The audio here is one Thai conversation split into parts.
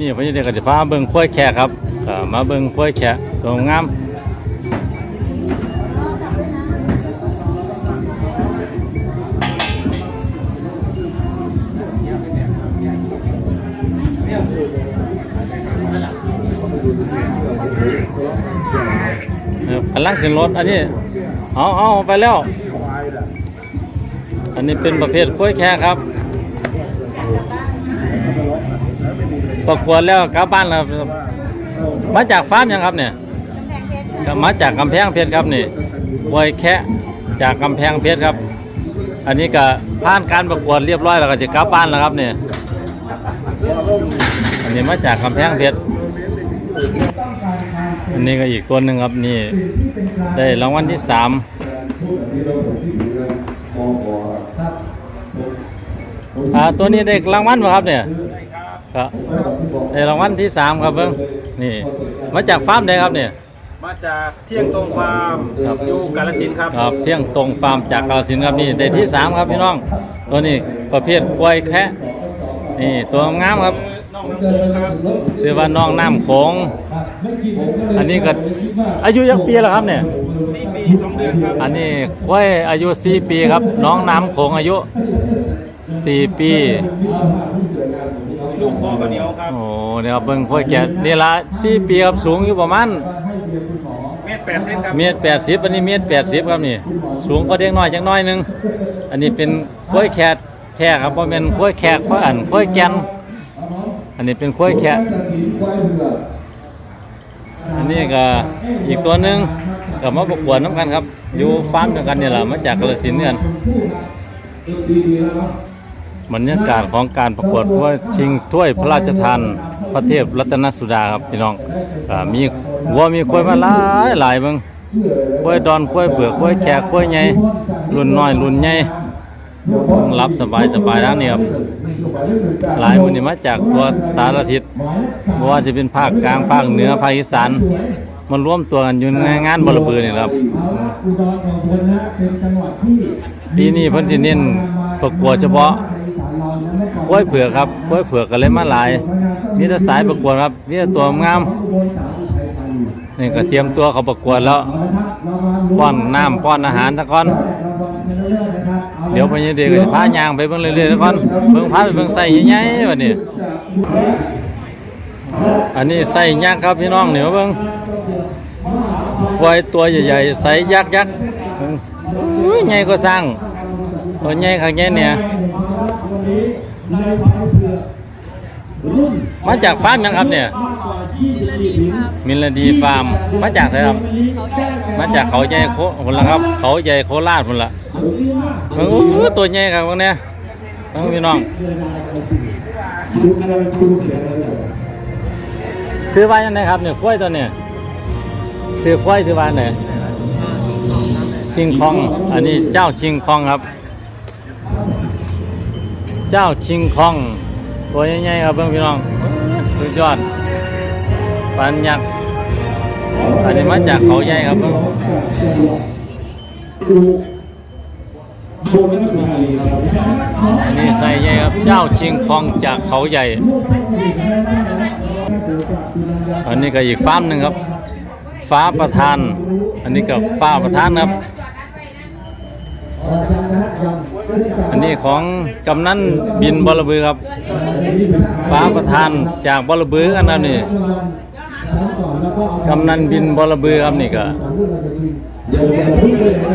นี้พี่เด็กก็จะพาเบิ่งกล้วยแขกครับก็มาเบิ่งกล้วยแขกตัวงามเออกำลังขึ้นรถอันนี้เอาเอาไปแล้ว อันนี้เป็นประเภทกล้วยแขกครับ ประกวดแล้วกลับบ้านแล้วครับมาจากฟาร์มยังครับเนี่ยก็มาจากกำแพงเพชรครับนี่กล้วยแคะจากกำแพงเพชรครับ อันนี้ก็ผ่านการประกวดเรียบร้อยแล้วก็จะกลับบ้านแล้วครับเนี่ยอันนี้มาจากกำแพงเพชรอันนี้ก็อีกตัวหนึ่งครับนี่ได้รางวัลที่สามอ่าตัวนี้ได้รางวัลป่ะครับเนี่ย ครับในรางวัลที่สามครับเพิ่งนี่ มาจากฟาร์มใดครับเนี่ยมาจากเที่ยงตรงฟาร์มครับอยู่กาลสินธุ์ครับครับ เที่ยงตรงฟาร์มจากกาฬสินธุ์ครับนี่ได้ที่สามครับพี่น้อง ตัวนี้ประเภทกล้วยแคะนี่ตัวงามครับน้องน้ำโขงครับชื่อว่าน้องน้ำโขงอันนี้ก็อายุยักปีแล้วครับเนี่ยสี่ปีสองเดือนครับ อันนี้กล้วยอายุสี่ปีครับ น้องน้ำโขงอายุสี่ปี ลูกพ่อข้าวเหนียวครับ โอ้เดี๋ยวเบิ่งกล้วยแกะนี่ละสี่ปีครับสูงอยู่ประมาณเมตรแปดเซนครับเมตรแปดสิบอันนี้เมตรแปดสิบครับนี่สูงก็เด็กน้อยจังน้อยหนึงอันนี้เป็นกล้วยแขกแขกครับเพราะเป็นกล้วยแขกเพราะอันกล้วยแกนอันนี้เป็นกล้วยแขกอันนี้ก็อีกตัวหนึ่งก็มาประกวดน้ำกันครับ อยู่ฟาร์มเดียวกันนี่แหละมาจากกาฬสินธุ์เนี่ย บรรยากาศของการประกวดถ้วยชิงถ้วยพระราชทานพระเทพรัตนสุดาครับพี่น้องก็มีวัวมีกล้วยมาหลายหลายเบิ่งกล้วยดอนกล้วยเปลือกกล้วยแขกกล้วยใหญ่รุ่นน้อยรุ่นใหญ่รับสบายสบายแล้วนี่ครับหลายคนนี่มาจากตัวสารทิศเพราะว่าจะเป็นภาคกลางภาคเหนือภาคอีสานมันร่วมตัวกันอยู่ในงานบรบือนี่ครับปีนี้เพิ่นสิเน้นประกวดเฉพาะ กล้วยเผือกครับกล้วยเผือกก็เลยมาหลายมีแต่สายประกวดครับมีแต่ตัวงามนี่ก็เตรียมตัวเขาประกวดแล้วป้อนน้ำป้อนอาหารซะก่อน เดี๋ยวพญเด็กก็จะพายางไปเบิ่งเรื่อยๆแล้วก่อนเบิ่งพาไปเบิ่งไส้ใหญ่ๆบัดนี้อันนี้ไส้ยักษ์ครับพี่น้องเหนียวเบิ่งควายตัวใหญ่ๆไส้ยักษ์ยักษ์เบิ่งอุ้ยใหญ่ก็สร้าง ตัวใหญ่ข้างใหญ่เนี่ยมาจากฟาร์มยังครับเนี่ย มิลดีฟาร์ม มาจากไหนครับ มาจากเขาใหญ่โคพุ่นละครับ เขาใหญ่โคราชพุ่นละโอ้ตัวใหญ่ครับพวกเนี้ยน้องพี่น้องซื้อไว้ยังไงครับเนี่ยกล้วยตัวเนี่ยซื้อกล้วยซื้อไว้ไหนชิงคอง อันนี้เจ้าชิงคองครับ เจ้าชิงคอง ตัวใหญ่ๆครับเพื่อนพี่น้องสุดยอดปันยักษ์อันนี้มาจากเขาใหญ่ครับเพิ่งอันนี้ใส่ใหญ่ครับเจ้าชิงคองจากเขาใหญ่ อันนี้ก็อีกฟาร์มหนึ่งครับ ฟ้าประธาน อันนี้กับฟ้าประธานครับ อันนี้ของกำนันบินบอระบือครับฟ้าประธานจากบอระบืออันนั้นนี่กำนันบินบอระบือครับนี่ก็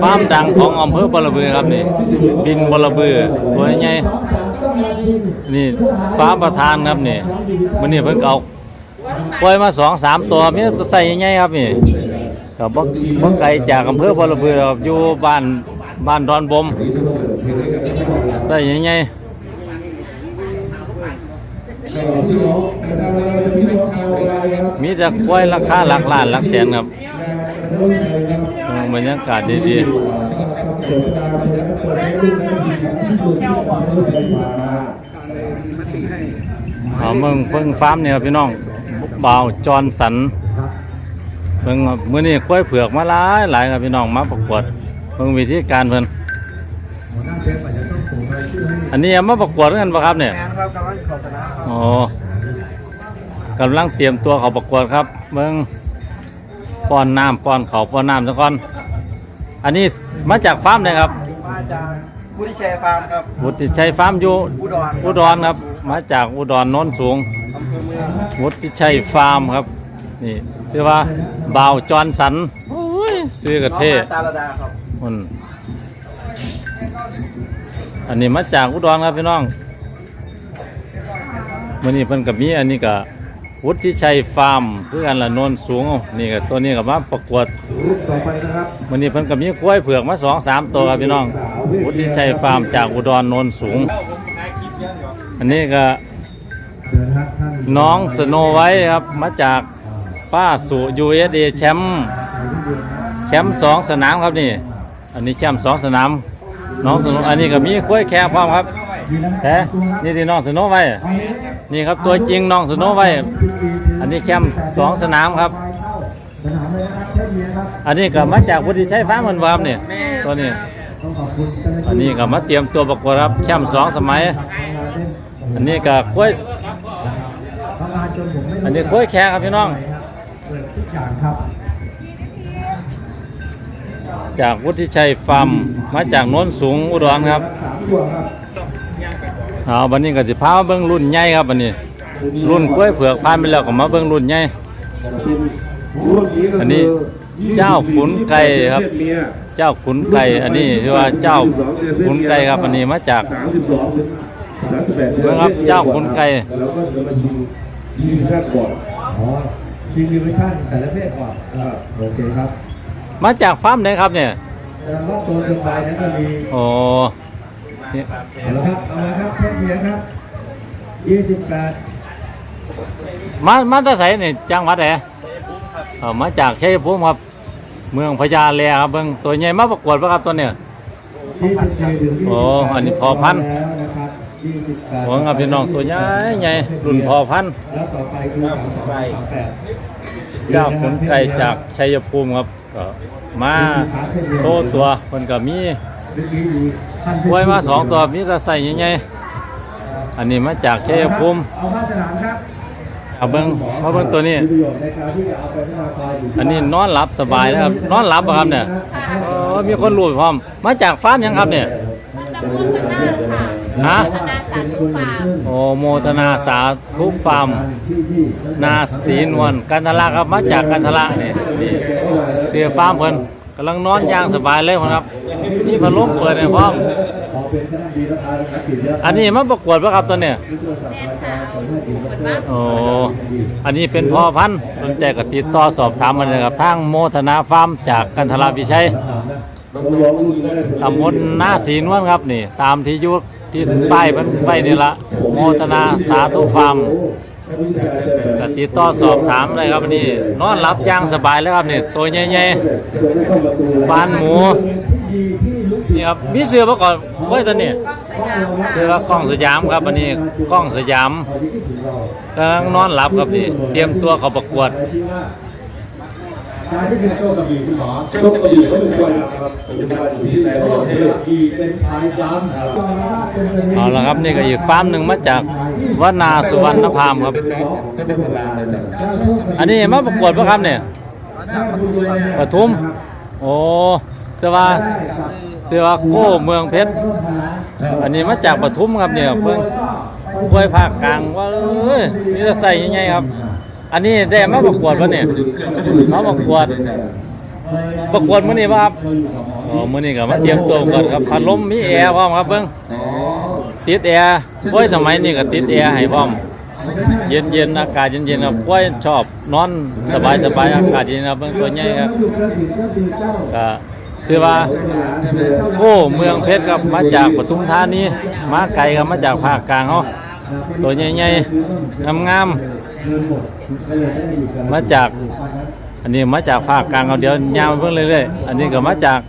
ฟาร์มดังของอำเภอบอระบือครับนี่ บินบอระบือตัวใหญ่นี่ฟ้าประธานครับนี่มันนี่เพิ่งเอาปล่อยมาสองสามตัวมีตัวใส่ใหญ่ครับนี่ก็บ่บ่ไกลจากอำเภอบอระบือครับอยู่บ้าน บ้านดอนบมใส่ใหญ่ๆมีแต่กล้วยราคาหลักล้านหลักแสนครับบรรยากาศดีๆเอาเมืองเพิ่งฟาร์มเนี่ยครับพี่น้องเบาจอนสันเพิ่งมื้อนี้กล้วยเผือกมาหลายหลายครับพี่น้องมาประกวด เพิ่งวิธีการเพิ่นอันนี้เอามาประกวดกันปะครับเนี่ยงานครับกำลังขอบสนามครับอ๋อกำลังเตรียมตัวเขาประกวดครับเมืองป้อนน้ำป้อนเขาวป้อนน้ำซะก่อน อันนี้มาจากฟาร์มเลยครับมาจากผู้ที่แชร์ฟาร์มครับวุฒิชัยฟาร์มอยู่อุดรอุดรครับ มาจากอุดรโน้นสูงอำเภอเมืองวุฒิชัยฟาร์มครับ นี่ชื่อว่าบ่าวจอนสันโอ้ยซื้อกระเทน้องมาตาลดาครับ มันอันนี้มาจากอุดรครับพี่น้องวันนี้เพิ่นกับมีอันนี้ก็วุฒิชัยฟาร์มคือกันละโนนสูงนี่ก็ตัวนี้ก็มาประกวดรูปต่อไปนะครับวันนี้เพิ่นกับมีกล้วยเผือกมาสองสามตัวครับพี่น้องวุฒิชัยฟาร์มจากอุดรโนนสูง อันนี้ก็เชิญครับท่านน้องสโนไว้ครับมาจากป้าสุ USA แชมป์แชมป์สองสนามครับนี่ อันนี้แชมป์สองสนามน้องสโนอันนี้ก็มีกล้ยแค่พร้อมครับแท้นี่ที่น้องสโนไว้นี่ครับตัวจริงน้องสโนไว้อันนี้แชมป์สองสนามครับ อันนี้กับอันนี้ก็มาจากวุฒิชัยฟ้ามเหมือนวามเนี่ยตัวนี้ อันนี้ก็มาเตรียมตัวประกวดครับแชมป์สองสมัย อันนี้ก็กล้ยอันนี้กล้ยแค่ครับพี่น้อง จากวุฒิชัยฟาร์มมาจากโน้นสูงอุดรครับเอาบันนี้ก็สิพามาเบิ่งรุ่นใหญ่ครับบันนี้ รุ่นกล้วยเผือกผ่านไปแล้วก็มาเบิ่งรุ่นใหญ่อันนี้เจ้าขุนไก่ครับ เจ้าขุนไก่อันนี้ที่ว่าเจ้าขุนไก่ครับอันนี้มาจากเบิ่งครับเจ้าขุนไก่แล้วก็จะมาชิงยิงขั้นก่อนอ๋อทีมดิวิชั่นแต่ละเพศก่อนโอเคครับ มาจากฟาร์มไหนครับเนี่ยแต่รอบตัวเกินไปนั้นก็มีโอ้นี่เอาละครับเอาละครับเพศเมียครับยี่สิบแปดมามาแตะไสนี่จังหวัดไหนเออมาจากชัยภูมิครับ เมืองพญาแลครับเบิ่งตัวใหญ่มาประกวดป่ะครับตัวเนี่ย ยี่สิบสี่ถึงยี่สิบโอ้อันนี้พอพันธุ์แล้วนะครับยี่สิบแปดหวังครับพี่น้องตัวใหญ่ใหญ่รุ่นพอพันธุ์แล้วต่อไปคือสามสองสามแปด เจ้าขุนไก่จากชัยภูมิครับ ก็มาโตตัวคนก็มีเมื่อกี้มีท่านกล้วยมาสองตัวมีกระใส่ใหญ่ๆอันนี้มาจากชัยภูมิเอาข้าวสนามครับเอาเบิ้งมาเบิ้งตัวนี้มีประโยชน์ในการที่จะเอาไปพัฒนาการอยู่ที่อันนี้นอนหลับสบายนะครับ นอนหลับป่ะครับเนี่ยโอ้มีคนรู้พร้อม มาจากฟาร์มหยังครับเนี่ยมาจากโฆษณาค่ะฮะโฆษณา สารทุกฟาร์มโอโมทนาสาธุฟาร์มที่ที่นาสีนวลกันทละครับมาจากกันทละนี่นี่เสียฟาร์มเพิ่นกำลังนอนอย่างสบายเลยครับ นี่พัดลมเปิดให้พร้อมพอเป็นคณะดีราคาและติดเยอะอันนี้มาประกวดป่ะครับตัวเนี่ยแน่นค่ะเอาเหมือนว่าโอ้อันนี้เป็นพ่อพันธุ์สนใจก็ติดต่อสอบถามมาเลยครับทางโมทนาฟาร์มจากกันทละวิชัยต้องร้องรุ่นแรกตำบลหน้าสีนวลครับนี่ ตามที่อยุ ที่ป้ายมันไปนี่ละโมทนาสาธุฟาร์มกติดต่อสอบถามได้ครับอันนี่นอนหลับย่างสบายเลยครับนี่ตัวใหญ่ๆปานหมูนี่ครับมีเสือมาก่อนไว้ตัวนี้เสือว่ากล้องสยามครับอันนี้กล้องสยามกำลังนอนหลับครับนี่เตรียมตัวเขาประกวด การที่เป็นโชคกระบี่คุณหมอโชคดีไม่เป็นคนครับปัจจุบันอยู่ที่ไหนโชก็คเทกศระบี่เป็นพายจำเอาละครับนี่ก็อีกฟาร์มหนึ่งมาจากวนาสุวรรณพามครับ อันนี้มาประกวดป่ะครับเนี่ยปทุม โอ้แต่ว่าเสือว่าโก้เมืองเพชร อันนี้มาจากปทุมครับเนี่ยเพิ่งกล้วยภาคกลางว่าเอ้ยนี่จะใส่ยังไงครับ อันนี้ได้มาประกวดป่ะเนี่ยมาประกวด ประกวดมื้อนี้ป่ะครับอ๋อมื้อนี้ก็มาเตรียมตัวก่อนครับพัดลมมีแอร์พร้อมครับเบิ่งติดแอร์กล้วยสมัยนี้ก็ติดแอร์ให้พร้อม เย็นเย็นๆอากาศเย็นเย็นๆครับกล้วยชอบนอนสบายสบายอากาศเย็นครับเบิ่งตัวใหญ่ครับก็ชื่อว่าโก้เมืองเพชรครับมาจากปทุมธานีมาไกลครับมาจากภาคกลางเฮาตัวใหญ่ๆงามๆ มาจาก อันนี้มาจากภาคกลางเอาเดี๋ยวยาวไปเพิ่งเรื่อยๆอันนี้ก็มาจาก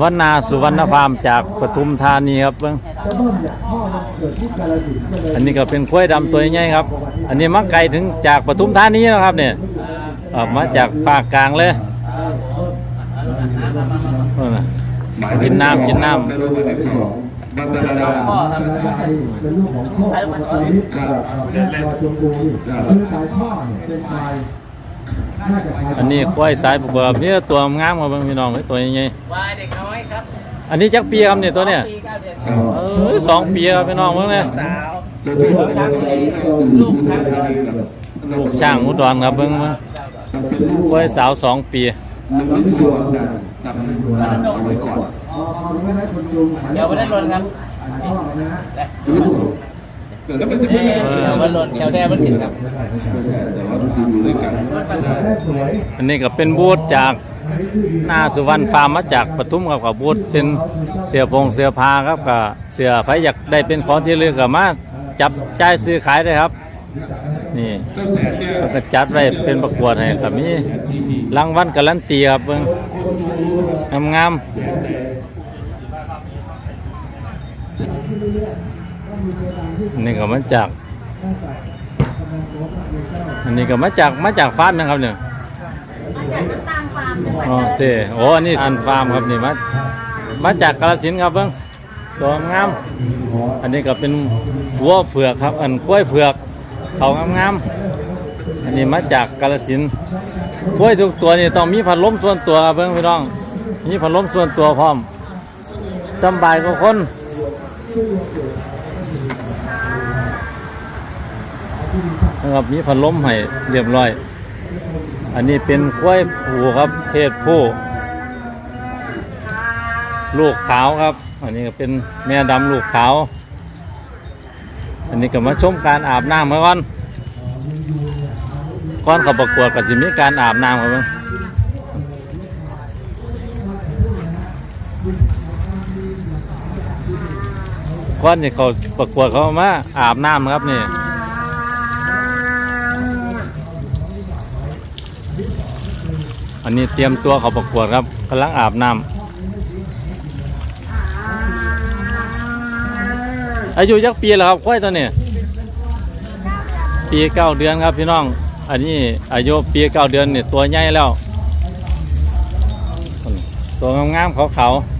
วันนาสุวรรณฟาร์มจากปทุมธานีครับเพิ่งอันนี้ก็เป็นกล้วยดำตัวใหญ่ครับ อันนี้มาไกลถึงจากปทุมธานีนะครับเนี่ยออกมาจากภาคกลางเลยนั่นน่ะกินน้ำ กินน้ำมันจะได้ข้อครับเป็นลูกของพ่อตอนนี้กับรอจงกูนี่คือสายพ่อเนี่ยเป็นควายน่าจะควายอันนี้ควายสายประกวดนี่ตัวงามกว่าเบิ่งพี่น้องเอ้ยตัวใหญ่วายเด็กน้อยครับๆอันนี้จักปีครับเนี่ยตัวเนี้ยปีเก้าเดือนเอ้ยสองปีครับพี่น้องเบิ่งเลยสาวจะที่เราทำลูกทำอะไรกับลูกช่างอุดรครับเบิ่งมันควายสาวสองปี มันไม่ตัวกันจับเอาไว้ก่อนพอพอไม่ได้คนจูงเดี๋ยวไม่ได้ลนครับสายพ่อนะฮะเกิดแล้วมันจะไม่เดี๋ยวมันลนแถวแท้มันขึ้นครับแต่ว่ามันอยู่ด้วยกันได้สวยอันนี้ก็เป็นบูธจากหน้าสุวรรณฟาร์มมาจากปทุมครับกับบูธเป็นเสือพงเสือพาครับกับเสือไผอยากได้เป็นของที่ระลึกก็มาจับจ่ายซื้อขายได้ครับ นี่เจ้าแสนเนี่ยแล้วก็จัดไว้เป็นประกวดให้ครับมีรางวัลการันตีครับเบิ่งงามๆอันนี้ก็มาจาก อันนี้ก็มาจากมาจากฟาร์มนะครับเนี่ยมาจากน้ำตาลฟาร์มจังหวัดอ๋อกาฬเต้โอ้อันนี้อันฟาร์มครับนี่มามาจากกาฬสินธุ์ครับเบิ่งตัวงาม อันนี้ก็เป็นวัวเผือกครับ อันกล้วยเผือก เขางามๆ อันนี้มาจากกาฬสินกล้วยทุกตัวนี่ต้องมีพัดล้มส่วนตัวเบิ่งพี่น้อง มีพัดล้มส่วนตัวพร้อมสบายกว่าคนนะครับมีพัดล้มให้เรียบร้อย อันนี้เป็นกล้วยผูครับเพศผู้ลูกขาวครับ อันนี้ก็เป็นแม่ดำลูกขาว อันนี้ก็มาชมการอาบน้ำเมื่อก่อนก่อนเขาประกวดก็จะมีการอาบน้ำครับเบิ่งก่อนที่เขาประกวดเขามาอาบน้ำครับนี่อันนี้เตรียมตัวเขาประกวดครับกำลังอาบน้ำ อายุยักปีแล้วครับควายตัวนี้ปีเก้าเดือนครับพี่น้อง อันนี้อายุปีเก้าเดือนเนี่ยตัวใหญ่แล้ว ตัวงามๆขาวๆ